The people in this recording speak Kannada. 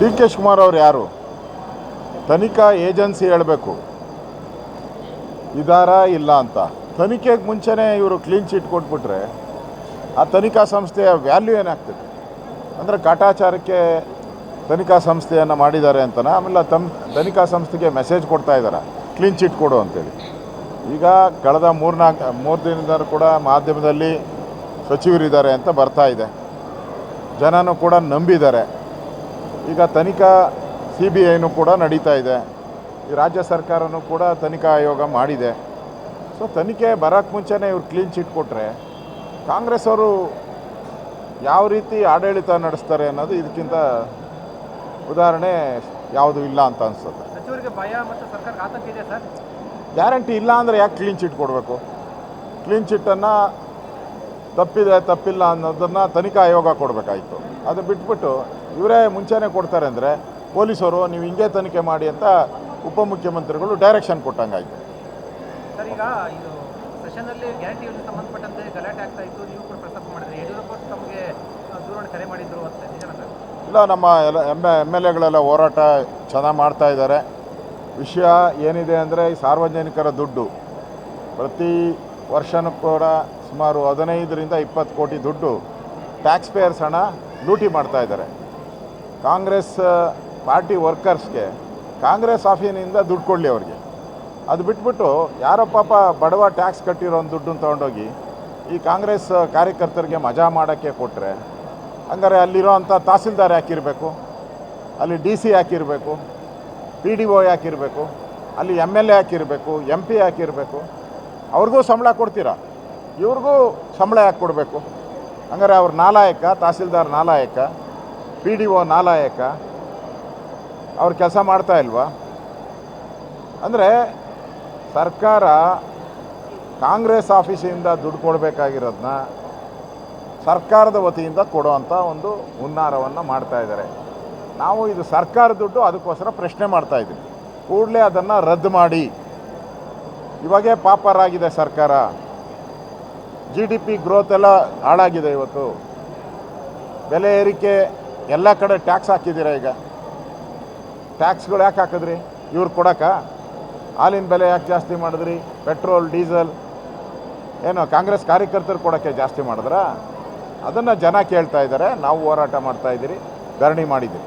ಡಿ ಕೆ ಶಿವಕುಮಾರ್ ಅವ್ರು ಯಾರು? ತನಿಖಾ ಏಜೆನ್ಸಿ ಹೇಳಬೇಕು. ಇದಾರ ಇಲ್ಲ ಅಂತ. ತನಿಖೆಗೆ ಮುಂಚೆನೇ ಇವರು ಕ್ಲೀನ್ ಚೀಟ್ ಕೊಟ್ಬಿಟ್ರೆ ಆ ತನಿಖಾ ಸಂಸ್ಥೆಯ ವ್ಯಾಲ್ಯೂ ಏನಾಗ್ತದೆ? ಅಂದರೆ ಕಾಟಾಚಾರಕ್ಕೆ ತನಿಖಾ ಸಂಸ್ಥೆಯನ್ನು ಮಾಡಿದ್ದಾರೆ ಅಂತನ? ಆಮೇಲೆ ತಮ್ ತನಿಖಾ ಸಂಸ್ಥೆಗೆ ಮೆಸೇಜ್ ಕೊಡ್ತಾ ಇದ್ದಾರೆ? ಕ್ಲೀನ್ ಚೀಟ್ ಕೊಡು ಅಂತೇಳಿ. ಈಗ ಕಳೆದ ಮೂರ್ನಾಲ್ಕು, ಮೂರು ದಿನದ ಕೂಡ ಮಾಧ್ಯಮದಲ್ಲಿ ಸಚಿವರಿದ್ದಾರೆ ಅಂತ ಬರ್ತಾ ಇದೆ. ಜನನೂ ಕೂಡ ನಂಬಿದ್ದಾರೆ. ಈಗ ತನಿಖಾ ಸಿ ಬಿ ಐನೂ ಕೂಡ ನಡೀತಾ ಇದೆ. ಈ ರಾಜ್ಯ ಸರ್ಕಾರನೂ ಕೂಡ ತನಿಖಾ ಆಯೋಗ ಮಾಡಿದೆ. ಸೊ ತನಿಖೆ ಬರೋಕ್ಕೆ ಮುಂಚೆನೇ ಇವ್ರು ಕ್ಲೀನ್ ಚಿಟ್ ಕೊಟ್ಟರೆ ಕಾಂಗ್ರೆಸ್ ಅವರು ಯಾವ ರೀತಿ ಆಡಳಿತ ನಡೆಸ್ತಾರೆ ಅನ್ನೋದು ಇದಕ್ಕಿಂತ ಉದಾಹರಣೆ ಯಾವುದು ಇಲ್ಲ ಅಂತ ಅನಿಸುತ್ತೆ. ಗ್ಯಾರಂಟಿ ಇಲ್ಲ ಅಂದರೆ ಯಾಕೆ ಕ್ಲೀನ್ ಚಿಟ್ ಕೊಡಬೇಕು? ಕ್ಲೀನ್ ಚಿಟ್ಟನ್ನು ತಪ್ಪಿದೆ ತಪ್ಪಿಲ್ಲ ಅನ್ನೋದನ್ನು ತನಿಖಾ ಆಯೋಗ ಕೊಡಬೇಕಾಯಿತು. ಅದು ಬಿಟ್ಬಿಟ್ಟು ಇವರೇ ಮುಂಚೆನೇ ಕೊಡ್ತಾರೆ ಅಂದರೆ ಪೊಲೀಸರು ನೀವು ಹಿಂಗೆ ತನಿಖೆ ಮಾಡಿ ಅಂತ ಉಪಮುಖ್ಯಮಂತ್ರಿಗಳು ಡೈರೆಕ್ಷನ್ ಕೊಟ್ಟಂಗಾಯಿತು. ಸರ್ ಈಗ ಇದು ಸೆಷನ್ನಲ್ಲಿ ಗ್ಯಾರಂಟಿ ಯೋಜನೆ ಸಂಬಂಧಪಟ್ಟಂತೆ ಗಲಾಟೆ ಆಗ್ತಾ ಇತ್ತು. ನೀವು ಕೂಡ ಪ್ರಸ್ತಾಪ ಮಾಡಿದ್ರಿ. ಯಡಿಯೂರಪ್ಪ ಅವರು ತಮಗೆ ಆ, ದೂರವಾಣಿ ಕರೆ ಮಾಡಿದ್ರು ಅಂತ ನಿಜನ ಸರ್? ಇಲ್ಲ ನಮ್ಮ ಎಲ್ಲ ಎಂ ಎಂ ಎಲ್ ಎಗಳೆಲ್ಲ ಹೋರಾಟ ಚೆನ್ನಾಗಿ ಮಾಡ್ತಾ ಇದ್ದಾರೆ. ವಿಷಯ ಏನಿದೆ ಅಂದರೆ ಈ ಸಾರ್ವಜನಿಕರ ದುಡ್ಡು. ಪ್ರತಿ ವರ್ಷನೂ ಕೂಡ ಸುಮಾರು ಹದಿನೈದರಿಂದ ಇಪ್ಪತ್ತು ಕೋಟಿ ದುಡ್ಡು. ಟ್ಯಾಕ್ಸ್ ಪೇಯರ್ಸ್ ಹಣ ಲೂಟಿ ಮಾಡ್ತಾ ಇದ್ದಾರೆ. ಕಾಂಗ್ರೆಸ್ ಪಾರ್ಟಿ ವರ್ಕರ್ಸ್ಗೆ ಕಾಂಗ್ರೆಸ್ ಆಫೀನಿಂದ ದುಡ್ಡು ಕೊಡಲಿ ಅವ್ರಿಗೆ. ಅದು ಬಿಟ್ಬಿಟ್ಟು ಯಾರೋ ಪಾಪ ಬಡವ ಟ್ಯಾಕ್ಸ್ ಕಟ್ಟಿರೋ ಒಂದು ದುಡ್ಡನ್ನು ತೊಗೊಂಡೋಗಿ ಈ ಕಾಂಗ್ರೆಸ್ ಕಾರ್ಯಕರ್ತರಿಗೆ ಮಜಾ ಮಾಡೋಕ್ಕೆ ಕೊಟ್ಟರೆ ಹಂಗಾರೆ ಅಲ್ಲಿರೋ ಅಂಥ ತಹಸೀಲ್ದಾರ್ ಯಾಕಿರಬೇಕು? ಅಲ್ಲಿ ಡಿ ಸಿ ಯಾಕಿರಬೇಕು? ಪಿ ಡಿ ಒ ಯಾಕಿರಬೇಕು? ಅಲ್ಲಿ ಎಂ ಎಲ್ ಎ ಯಾಕಿರಬೇಕು? ಎಂ ಪಿ ಯಾಕಿರಬೇಕು? ಅವ್ರಿಗೂ ಸಂಬಳ ಕೊಡ್ತೀರಾ? ಇವ್ರಿಗೂ ಸಂಬಳ ಯಾಕೆ ಕೊಡಬೇಕು? ಹಂಗಾರೆ ಅವ್ರ ನಾಲಾಯಕ, ತಹಸೀಲ್ದಾರ್ ನಾಲಾಯಕ ಪಿ ಡಿ ಒ ನಾಲಾಯಕ ಅವ್ರು ಕೆಲಸ ಮಾಡ್ತಾ ಇಲ್ವಾ? ಅಂದರೆ ಸರ್ಕಾರ ಕಾಂಗ್ರೆಸ್ ಆಫೀಸಿಂದ ದುಡ್ಡು ಕೊಡಬೇಕಾಗಿರೋದನ್ನ ಸರ್ಕಾರದ ವತಿಯಿಂದ ಕೊಡುವಂಥ ಒಂದು ಹುನ್ನಾರವನ್ನು ಮಾಡ್ತಾ ಇದ್ದಾರೆ. ನಾವು ಇದು ಸರ್ಕಾರ ದುಡ್ಡು, ಅದಕ್ಕೋಸ್ಕರ ಪ್ರಶ್ನೆ ಮಾಡ್ತಾ ಇದ್ದೀವಿ ಕೂಡಲೇ ಅದನ್ನು ರದ್ದು ಮಾಡಿ. ಇವಾಗೇ ಪಾಪರಾಗಿದೆ ಸರ್ಕಾರ. ಜಿ ಡಿ ಪಿ ಗ್ರೋತ್ ಎಲ್ಲ ಹಾಳಾಗಿದೆ ಇವತ್ತು. ಬೆಲೆ ಏರಿಕೆ ಎಲ್ಲ ಕಡೆ ಟ್ಯಾಕ್ಸ್ ಹಾಕಿದ್ದೀರಾ ಈಗ? ಟ್ಯಾಕ್ಸ್ಗಳು ಯಾಕೆ ಹಾಕಿದ್ರಿ? ಇವ್ರು ಕೊಡಕ್ಕ? ಹಾಲಿನ ಬೆಲೆ ಯಾಕೆ ಜಾಸ್ತಿ ಮಾಡಿದ್ರಿ? Petrol, diesel? ಏನು, ಕಾಂಗ್ರೆಸ್ ಕಾರ್ಯಕರ್ತರು ಕೊಡೋಕ್ಕೆ ಜಾಸ್ತಿ ಮಾಡಿದ್ರಾ? ಅದನ್ನು ಜನ ಕೇಳ್ತಾ ಇದ್ದಾರೆ. ನಾವು ಹೋರಾಟ ಮಾಡ್ತಾ ಇದ್ದೀರಿ, ಧರಣಿ ಮಾಡಿದ್ದೀರಿ.